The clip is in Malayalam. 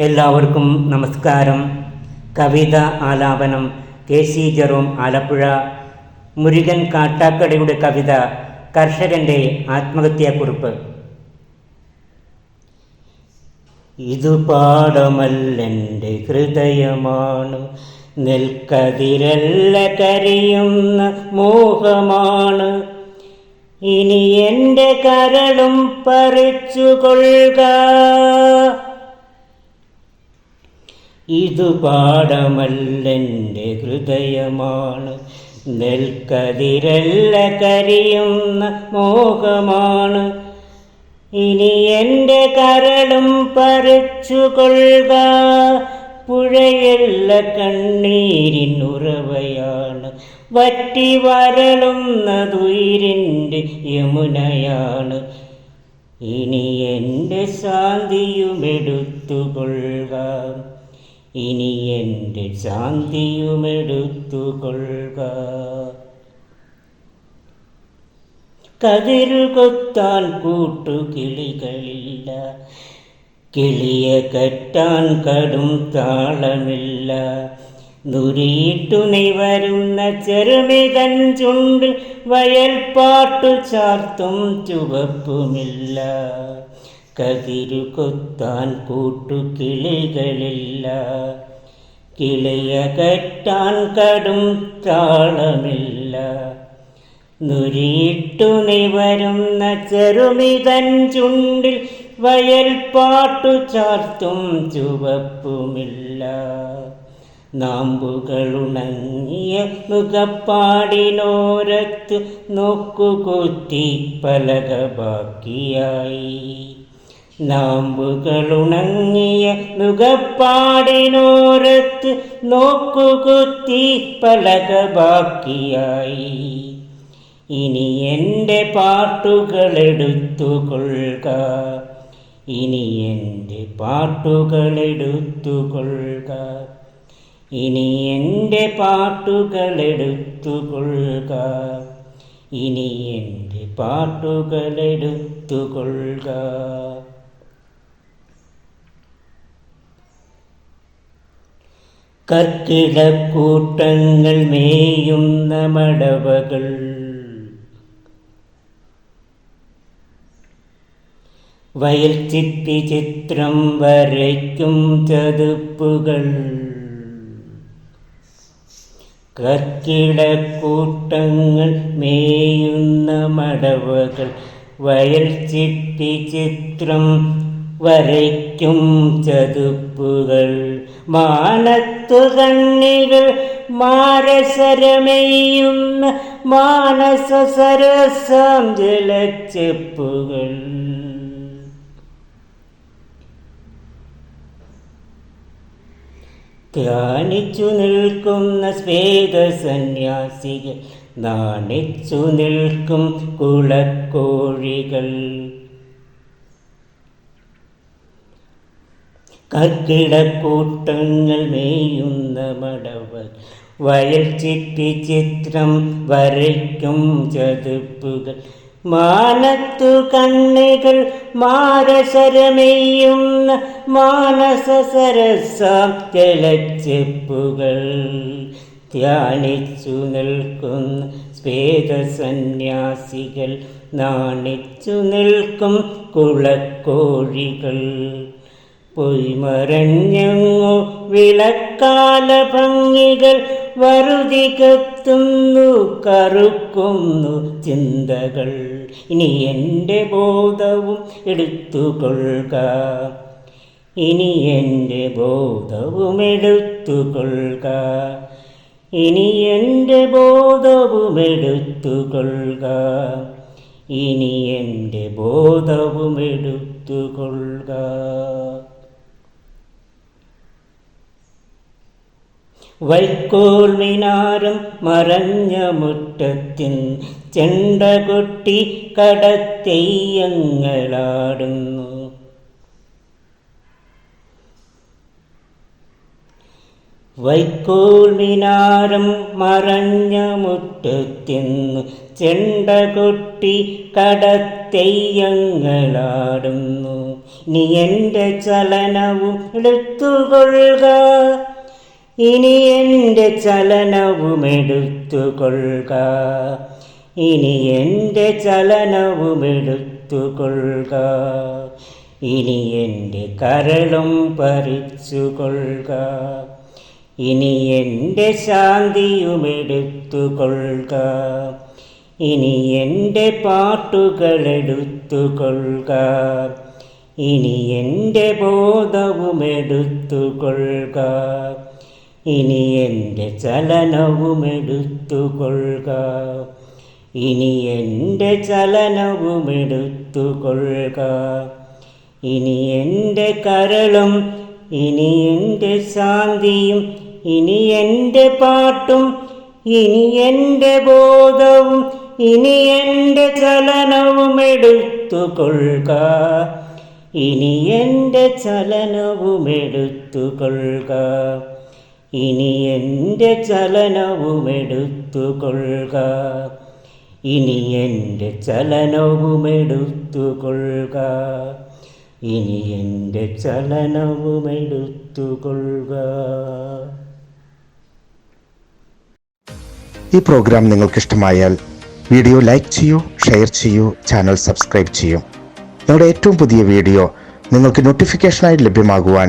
എല്ലാവർക്കും നമസ്കാരം. കവിത ആലാപനം K C Jerome Alappuzha. Murukan കാട്ടാക്കടയുടെ കവിത കർഷകന്റെ ആത്മഹത്യാക്കുറിപ്പ്. ഇതു പാടമല്ലെന്റെ ഹൃദയമാണ് നെൽക്കതിരല്ല കരയുന്ന മോഹമാണ്. ഇനി എന്റെ കരളും പറിച്ചുകൊള്ളുക. ഇതു പാടമല്ലെന്റെ ഹൃദയമാണ്. നെൽക്കതിരല്ല കരിയുന്ന മോഹമാണ്. ഇനി എന്റെ കരളും പറിച്ചുകൊള്ളുക. പുഴയല്ല കണ്ണീരിനുറവയാണ്. വറ്റി വരളുന്നതുയിരിന്റെ യമുനയാണ്. ഇനി എന്റെ ശാന്തിയുമെടുത്തുകൊള്ളുക. ഇനി എന്റെ ശാന്തിയുമെടുത്തുകൊള്ളുക. കതിരുകൊത്താൻ കൂട്ടുകിളികളില്ല കിളിയെ കെട്ടാൻ കടും താളമില്ല. നുരിയിട്ടു നിവരുന്ന ചെറുമിതൻ ചുണ്ടിൽ വയൽപ്പാട്ടു ചാർത്തും ചുവപ്പുമില്ല. കതിരു കൊത്താൻ കൂട്ടുകിളികളില്ല. കിളിയ കെട്ടാൻ കടും താളമില്ല. നുരിയിട്ടു നിവരുന്ന ചെറുമിതൻ ചുണ്ടിൽ വയൽപ്പാട്ടു ചാർത്തും ചുവപ്പുമില്ല. നാമ്പുകളുണങ്ങിയ മുഖപ്പാടിനോരത്ത് നോക്കുകുത്തി പലക ബാക്കിയായി നാമ്പുകളുണങ്ങിയ മുഖപ്പാടിനോരത്ത് നോക്കുകുത്തി പലക ബാക്കിയായി ഇനി എന്റെ പാട്ടുകളെടുത്തുകൊള്ളുക. ഇനി എന്റെ പാട്ടുകളെടുത്തുകൊള്ളുക. ഇനി എന്റെ പാട്ടുകളെടുത്തുകൊള്ളുക. ഇനി എന്റെ പാട്ടുകളെടുത്തുകൊള്ളുക. കർക്കിടക്കൂട്ടങ്ങൾ മേയുന്ന മടവകൾ. വയൽ ചിത്തി ചിത്രം വരയ്ക്കും ചതുപ്പുകൾ. കർക്കിടക്കൂട്ടങ്ങൾ മേയുന്ന മടവകൾ. വയൽ ചിത്തി ചിത്രം വരയ്ക്കും ചതുപ്പുകൾ മാനത്തു കണ്ണികൾ മാരസരമെയ്യുന്ന മാനസ സരസാം ജലച്ചെപ്പുകൾ. ധ്യാനിച്ചു നിൽക്കുന്ന സ്വേദ സന്യാസികൾ നാണിച്ചു നിൽക്കും കുളക്കോഴികൾ. കർക്കിടക്കൂട്ടങ്ങൾ മേയുന്ന മടവർ. വയൽ ചിറ്റി ചിത്രം വരയ്ക്കും ചതുപ്പുകൾ. മാനത്തു കണ്ണികൾ മാരസരമെയ്യുന്ന മാനസ സരസാം ജലച്ചെപ്പുകൾ ധ്യാനിച്ചു നിൽക്കുന്ന സ്വേദസന്യാസികൾ നാണിച്ചു നിൽക്കും കുളക്കോഴികൾ. പൊയ്മറഞ്ഞങ്ങു വിളക്കാല ഭംഗികൾ വറുതി കത്തുന്നു കറുക്കുന്നു ചിന്തകൾ. ഇനി എന്റെ ബോധവും എടുത്തുകൊള്ളുക. ഇനി എന്റെ ബോധവും എടുത്തുകൊള്ളുക. ഇനി എന്റെ ബോധവും എടുത്തുകൊള്ളുക. ഇനി എന്റെ ബോധവും എടുത്തുകൊള്ളുക. വൈക്കോൽ മിനാരം മറഞ്ഞ മുറ്റത്തിൻ ചെണ്ടകുട്ടി കടത്തെയ്യങ്ങളാടുന്നു. വൈക്കോൽ മിനാരം മറഞ്ഞ മുറ്റത്തിന്നു ചെണ്ടകുട്ടി കടത്തെയ്യങ്ങളാടുന്നു. നീ എന്റെ ചലനവും എടുത്തുകൊള്ളുക. ഇനി എന്റെ ചലനവും എടുത്തുകൊള്ളുക ഇനി എന്റെ ചലനവും എടുത്തുകൊള്ളുക ഇനി എന്റെ കരളും പറിച്ചുകൊള്ളുക ഇനി എന്റെ ശാന്തിയും എടുത്തുകൊള്ളുക ഇനി എന്റെ പാട്ടുകൾ എടുത്തുകൊള്ളുക ഇനി എന്റെ ബോധവും എടുത്തുകൊള്ളുക ഇനി എന്റെ ചലനവും എടുത്തുകൊള്ളുക ഇനി എന്റെ ചലനവും എടുത്തുകൊള്ളുക ഇനി എന്റെ കരളും ഇനി എന്റെ ശാന്തിയും ഇനി എന്റെ പാട്ടും ഇനി എന്റെ ബോധവും ഇനി എന്റെ ചലനവും എടുത്തുകൊള്ളുക ഇനി എന്റെ ചലനവും എടുത്തുകൊള്ളുക ഇനി എന്റെ ചലനവും എടുത്തുകൊള്ളുക ഇനി എന്റെ ചലനവും എടുത്തുകൊള്ളുക ഇനി എന്റെ ചലനവും എടുത്തുകൊള്ളുക ഈ പ്രോഗ്രാം നിങ്ങൾക്ക് ഇഷ്ടമായാൽ വീഡിയോ ലൈക്ക് ചെയ്യൂ ഷെയർ ചെയ്യൂ ചാനൽ സബ്സ്ക്രൈബ് ചെയ്യൂ. ഞങ്ങളുടെ ഏറ്റവും പുതിയ വീഡിയോ നിങ്ങൾക്ക് നോട്ടിഫിക്കേഷനായി ലഭ്യമാകുവാൻ